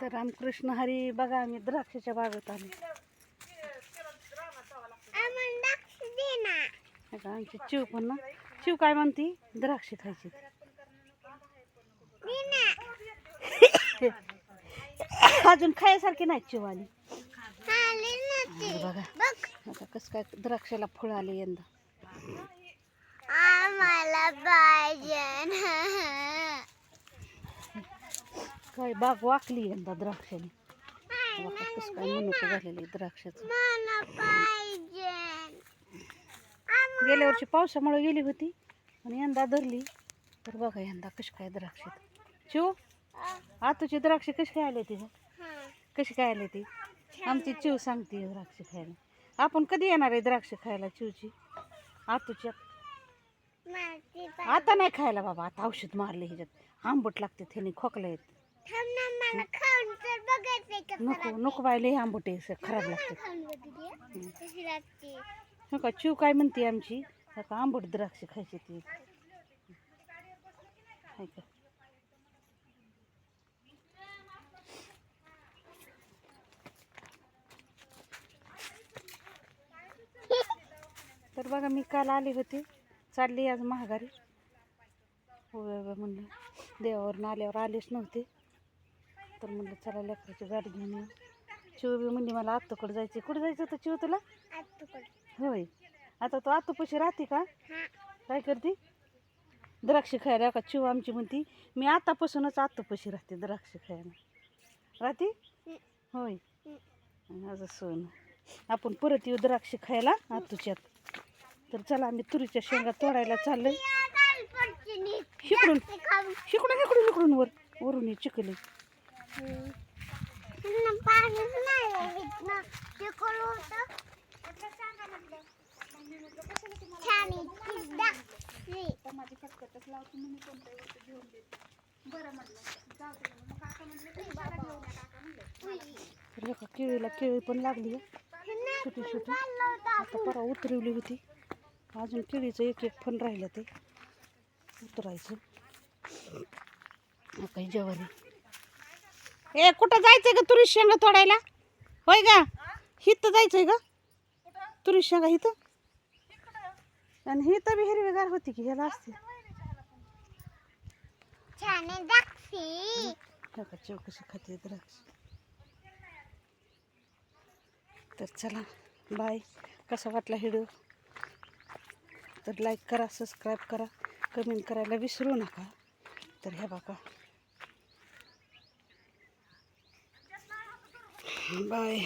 तर रामकृष्ण हरी बघा आम्ही द्राक्षाच्या बागेत आलो. आमची चिव पण ना. चिव काय म्हणती? द्राक्ष खायची. अजून खायसारखी नाही चिव आली. आणि बघा आता कसं काय द्राक्षाला फळ आले यंदा. आम्हाला पाहिजे काय बाग वाकली यंदा द्राक्षाने. काय मनुक द्राक्षाचं. गेल्या वर्षी पावसामुळे गेली होती आणि यंदा धरली. तर बघा यंदा कशी काय द्राक्ष चिव आतूची द्राक्ष कशी काय आले ती? कशी काय आले ती? आमची चिव सांगते द्राक्ष खायला. आपण कधी येणार आहे द्राक्ष खायला चिवची? आतूची आता नाही खायला बाबा आता औषध मारले ह्याच्यात. आंबट लागते त्याने खोकला येत. नको नको बाय लय आंबट खराब लागते. खाऊन बघितली कशी लागते. हो का चिव काय म्हणते आमची? हो का आंबट द्राक्ष खायची ती. तर बघा मी काल आले होते चालली आज महागारी. हो म्हणलं. देवावरून आल्यावर आलेच नव्हते. तर म्हणलं चला लेकराची गाडी घेऊन चिव बी म्हणली मला आत्ताकडे जायचं कुठं जायचं होतं चिव तुला? होय. आता तू आतूपाशी राहते का? हा काय करते? द्राक्ष खायला का चिव आमची म्हणती? मी आतापासूनच आतूपाशी राहते द्राक्ष खायला. राहते? होय. माझं सोन. आपण परत येऊ द्राक्ष खायला आतूच्यात तर चला आम्ही तुरीच्या शेंगा तोडायला चाललोय. इकडून इकडून इकडून इकडून वर. वरून चिकले पाणीच नाही छान इतकी का केळीला केळी पण लागली छोटी छोटी. आता परवा उतरवली होती. अजून केळीचं एक एक फण राहिलं ते. उतरायचं. काही ज्वारी. ए कुठं जायचंय का तुरीस शेंगा तोडायला? होय का हिथं जायचंय का तुरीस शेंगा हिथं? आणि ही तर बी हिरवीगार होती की ह्याला असते. हो चौकशी खाते द्राक्ष. तर चला बाय. कसा वाटला व्हिडिओ? तर लाईक करा सबस्क्राईब करा. कमेंट करायला विसरू नका. तर ह्या बघा. बाय